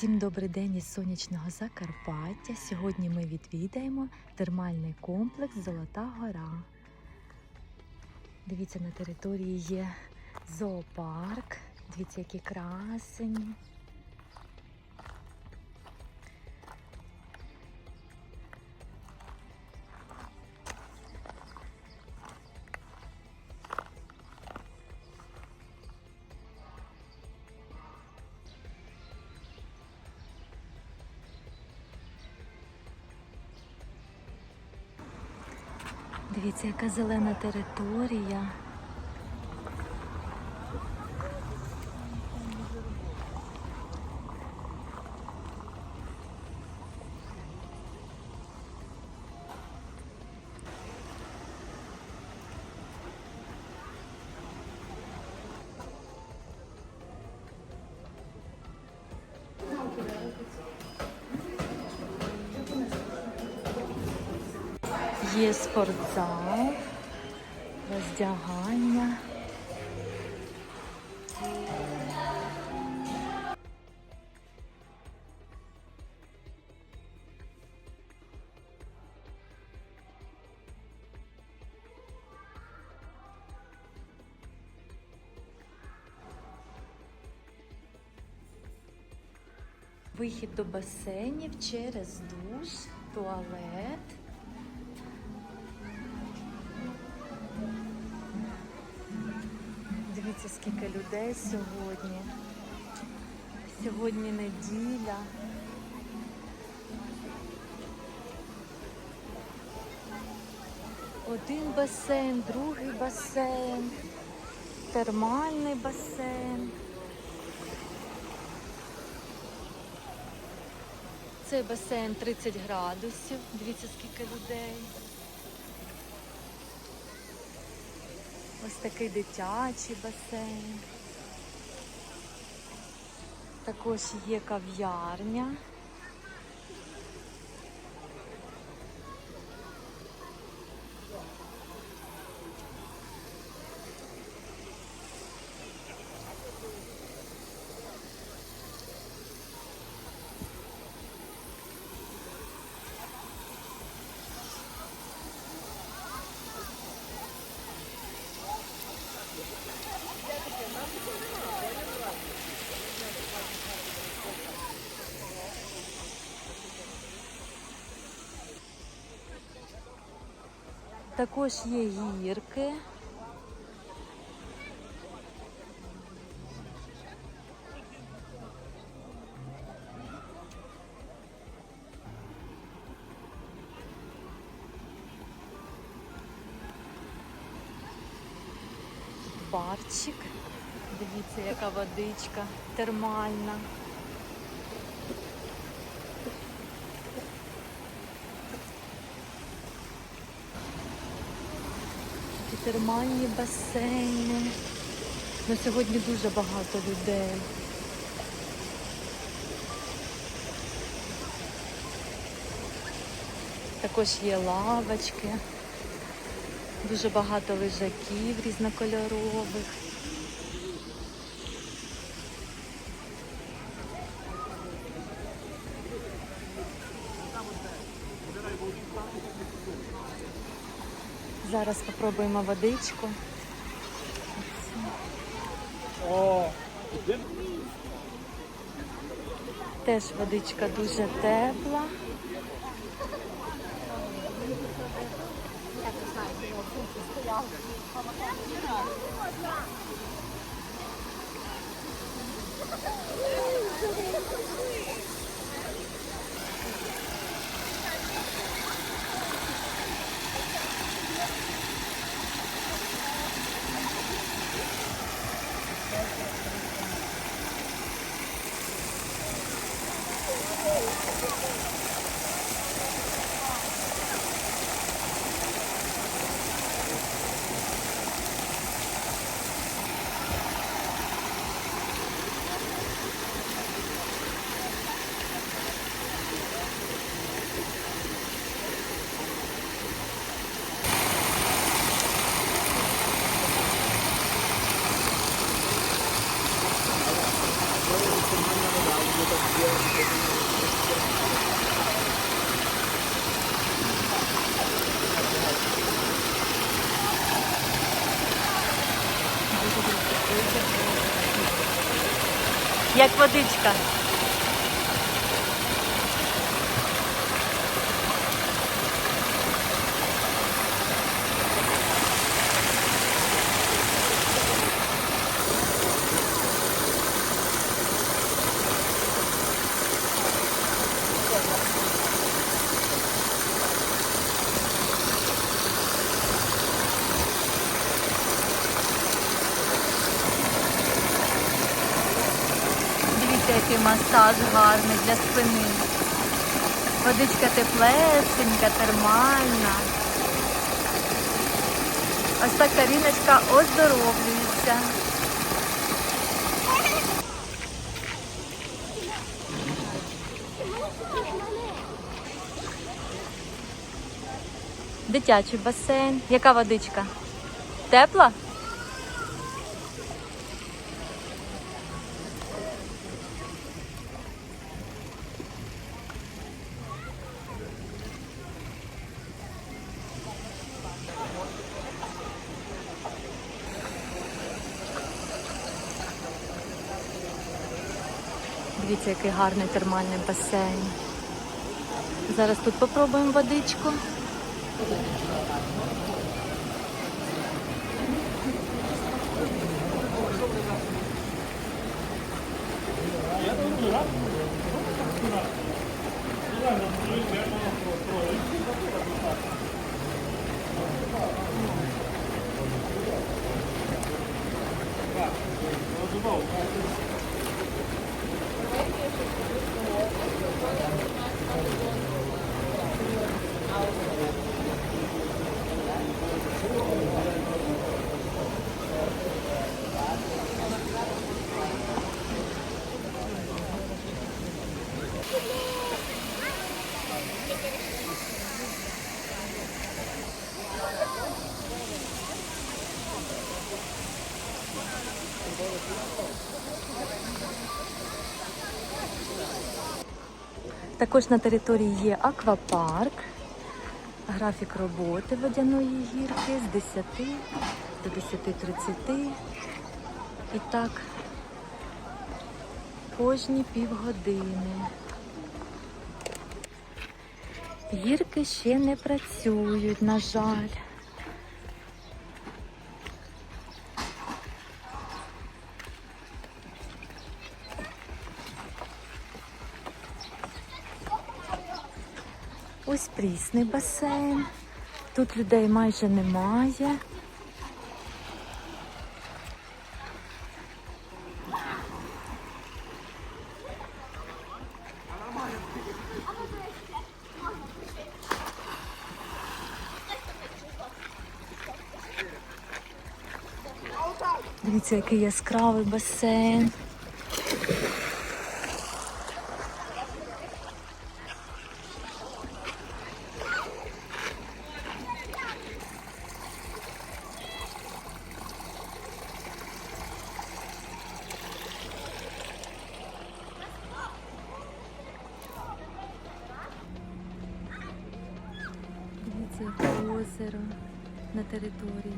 Всім добрий день із сонячного Закарпаття. Сьогодні ми відвідаємо термальний комплекс Золота Гора. Дивіться, на території є зоопарк. Дивіться, які красені. Дивіться, яка зелена територія. Є спортзал, роздягання. Вихід до басейнів через душ, туалет. Дивіться, скільки людей сьогодні. Сьогодні неділя. Один басейн, другий басейн, термальний басейн. Цей басейн 30 градусів. Дивіться, скільки людей. Ось такий дитячий басейн. Також є кав'ярня. Також є гірки. Барчик. Дивіться, яка водичка термальна. Термальні басейни. Ну, сьогодні дуже багато людей. Також є лавочки, дуже багато лежаків різнокольорових. Зараз спробуємо водичку. Теж водичка дуже тепла. Thank. Як водичка. Дивіться, який масаж гарний для спини. Водичка теплесенька, термальна. Ось так Каріночка оздоровлюється. Дитячий басейн. Яка водичка? Тепла? Дивіться, який гарний термальний басейн. Зараз тут попробуємо водичку. Також на території є аквапарк, графік роботи водяної гірки з 10 до 10.30. І так, кожні півгодини. Гірки ще не працюють, на жаль. Прісний басейн. Тут людей майже немає. Дивіться, який яскравий басейн. Території.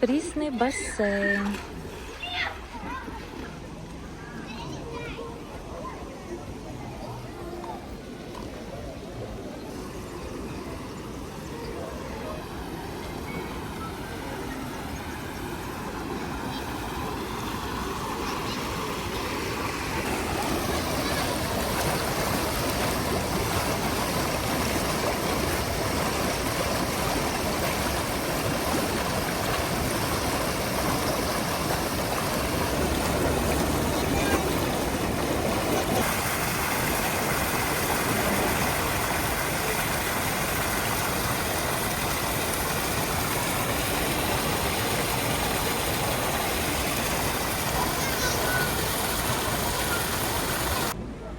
Прісний басейн.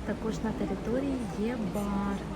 Також на території є бар.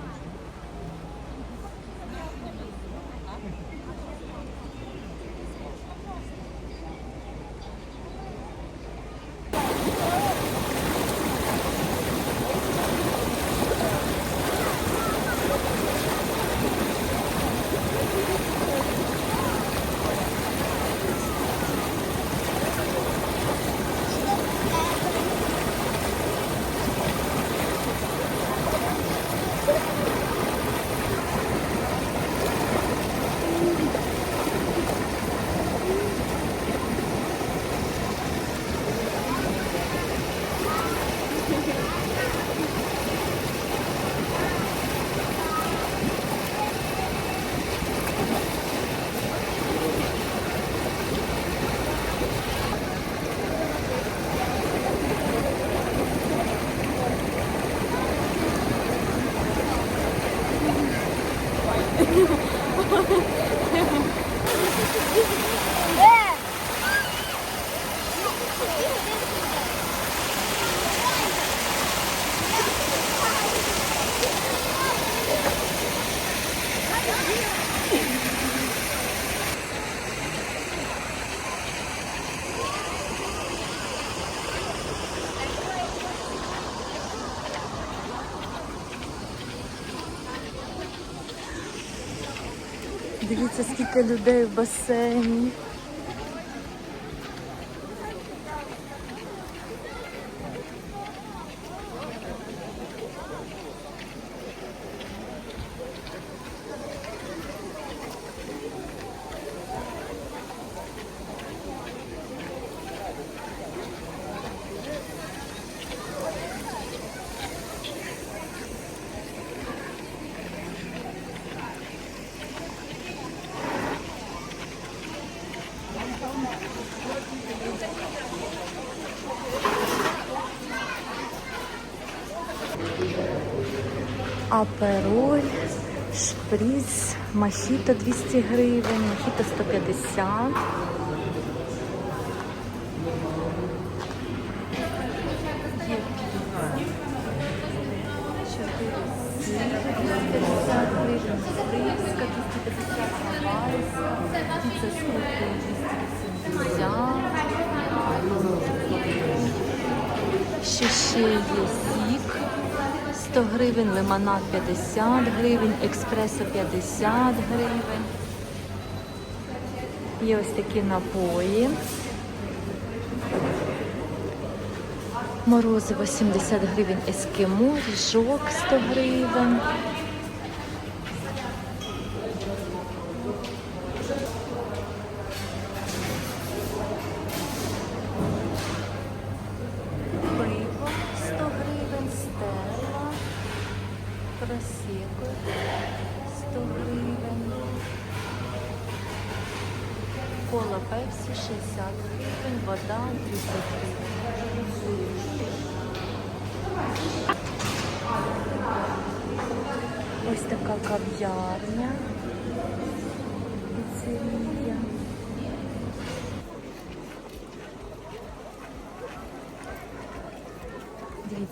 Дивіться, скільки людей в басейні. Апероль, шприц, мохіто 200 гривень, мохіто 150. Є піца. 4 сири, 250 гривень, фриска 250 гавайська, піца з крупою 280. Ще ще є 100 гривень, лимонад 50 гривень, експресо 50 гривень. Є ось такі напої. Морозиво 70 гривень ескімо, ріжок 100 гривень.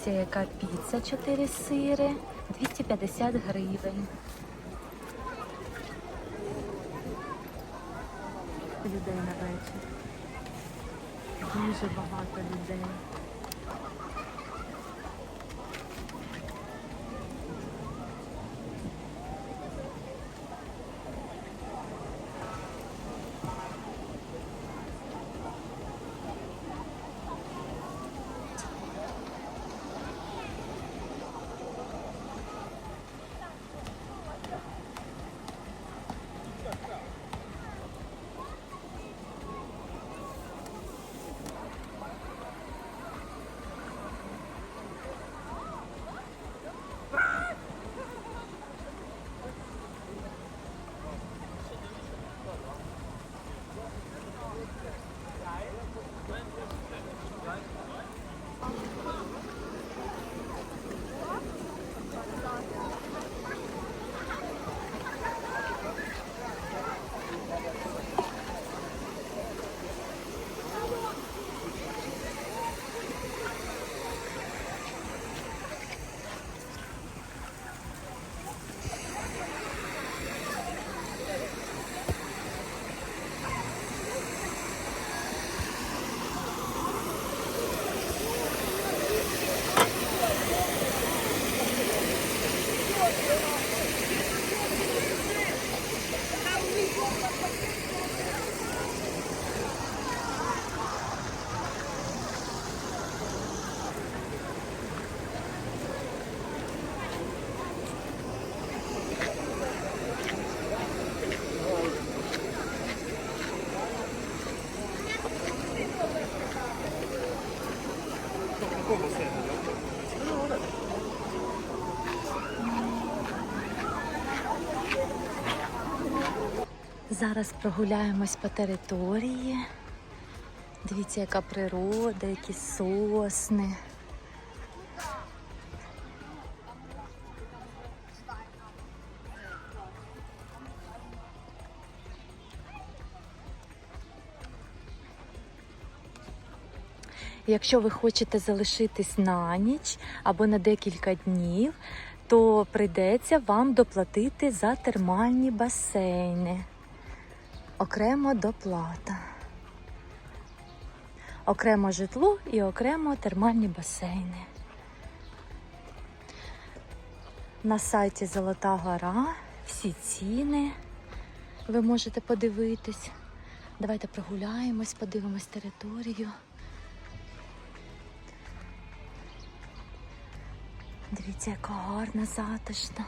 Дивіться, яка піца 4 сири, 250 гривень. Людей на вечір. Дуже багато людей. Зараз прогуляємось по території. Дивіться, яка природа, які сосни. Якщо ви хочете залишитись на ніч або на декілька днів, то прийдеться вам доплатити за термальні басейни. Окремо доплата. Окремо житло і окремо термальні басейни. На сайті Золота Гора всі ціни ви можете подивитись. Давайте прогуляємось, подивимось територію. Дивіться, яка гарна, затишна.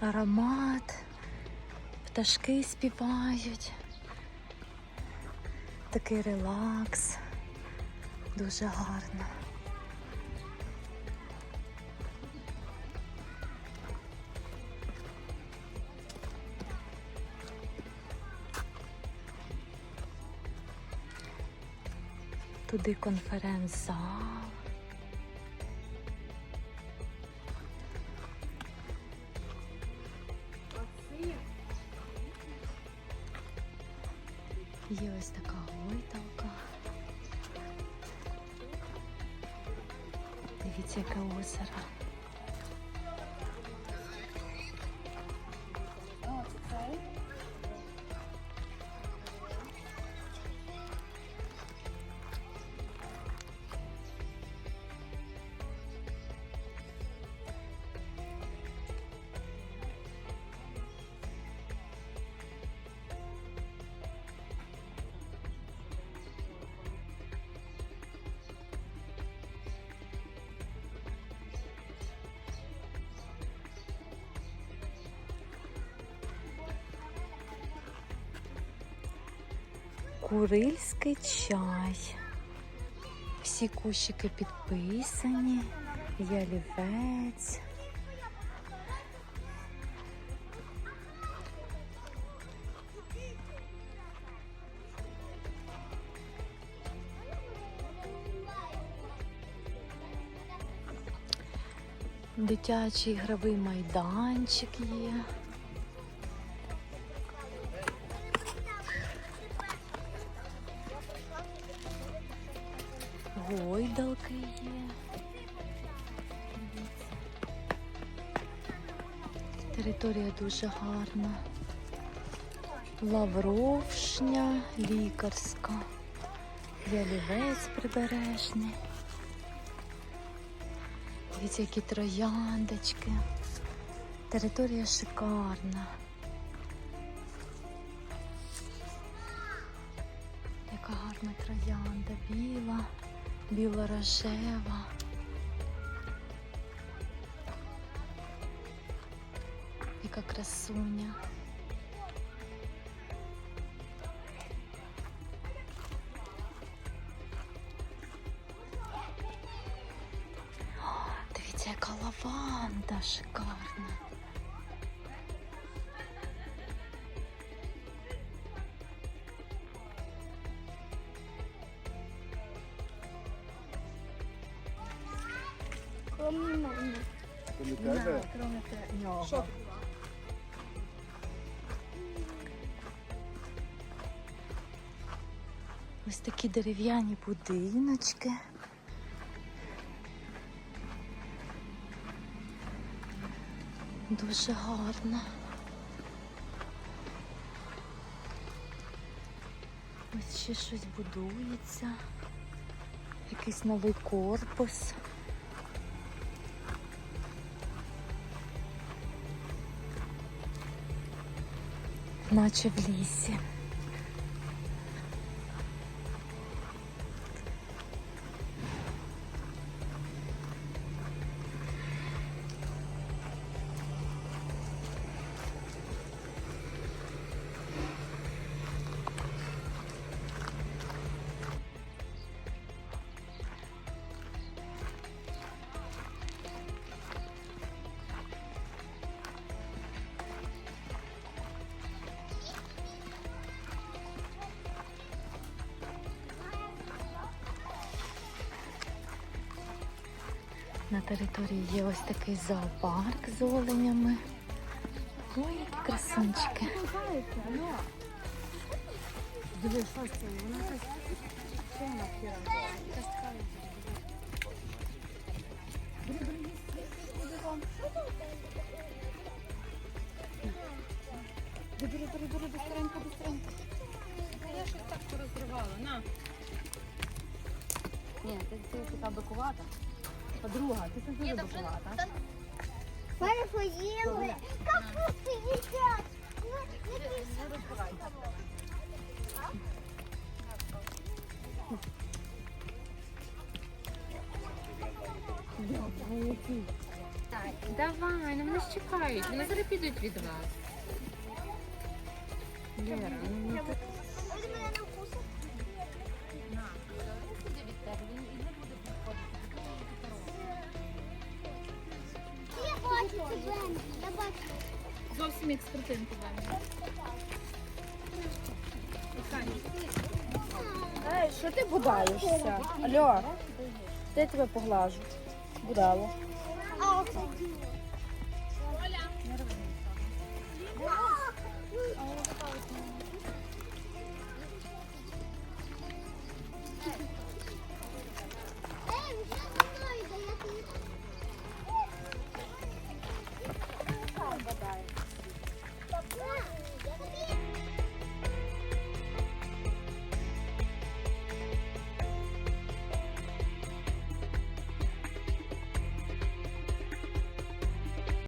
Аромат, пташки співають. Такий релакс. Дуже гарно. Туди конференц-зал. Є ось така гойдалка. Дивіться, яке озеро. Курильський чай. Всі кущики підписані. Ялівець. Дитячий ігровий майданчик є. Гойдалки є. Територія дуже гарна. Лавровшня лікарська. Ялівець прибережний. Дивіться, які трояндочки. Територія шикарна. Яка гарна троянда, біла, біло-рожева. Яка красуня. Ось такі дерев'яні будиночки. Дуже гарно. Ось ще щось будується. Якийсь новий корпус. Наче в лісі. На території є ось такий зоопарк з оленями. Ой, які красунчики. Це? Бери, бери. Бери, быстренько, быстренько. Я щось так порозривала, на. Ні, ти така бикувата. Подруга, ты сам дуже допомогла, так? Ми поїли. Капусту їдять. Ну, Давай, ну нас чекають. Вони зараз підуть від вас. Лера, ну, ну так. Ей, що ти будаєшся? Альо, де тебе поглажу? Будало.